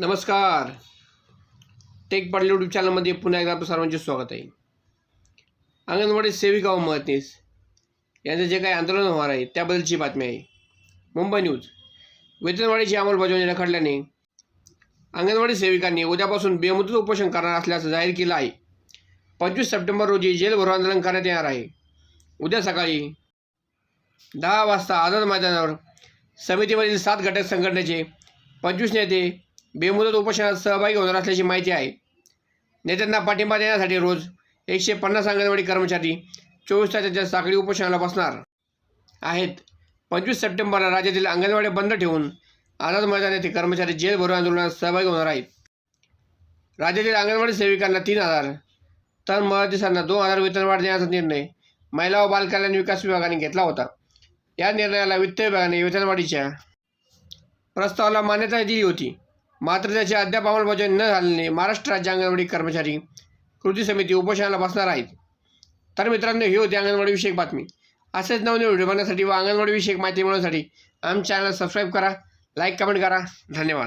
नमस्कार. Take Patil YouTube चॅनलमध्ये पुन्हा एकदा आपलं सर्वांचे स्वागत आहे. अंगणवाडी सेविका व महतनीस यांचं जे काही आंदोलन होणार आहे त्याबद्दलची बातमी आहे. मुंबई न्यूज. वेतनवाढीची अंमलबजावणी रखडल्याने अंगणवाडी सेविकांनी उद्यापासून बेमुदत उपोषण करणार असल्याचं जाहीर केलं आहे. पंचवीस सप्टेंबर रोजी जेल भरो आंदोलन करण्यात येणार आहे. उद्या सकाळी दहा वाजता आझाद मैदानावर समितीमधील सात घटक संघटनेचे पंचवीस नेते बेमुदत उपोषणात सहभागी होणार असल्याची माहिती आहे. नेत्यांना पाठिंबा देण्यासाठी रोज एकशे पन्नास अंगणवाडी कर्मचारी चोवीस तासाच्या साखळी उपोषणाला बसणार आहेत. पंचवीस सप्टेंबरला राज्यातील अंगणवाडी बंद ठेवून आझाद मैदान येथे कर्मचारी जेल भरून आंदोलनात सहभागी होणार आहेत. राज्यातील अंगणवाडी सेविकांना तीन हजार तर मदतीसांना दोन हजार वेतनवाढ देण्याचा निर्णय महिला व बालकल्याण विकास विभागाने घेतला होता. या निर्णयाला वित्त विभागाने वेतनवाढीच्या प्रस्तावाला मान्यता दिली होती. मात्र त्याची अद्याप अंमलबजावणी न झाल्याने महाराष्ट्र राज्य अंगणवाडी कर्मचारी कृती समिती उपोषणाला बसणार आहेत. तर मित्रांनो ही होती अंगणवाडीविषयक बातमी. असेच नवीन व्हिडिओ बनवण्यासाठी व अंगणवाडीविषयक माहिती मिळवण्यासाठी आमच्या चॅनल सबस्क्राईब करा लाईक कमेंट करा. धन्यवाद.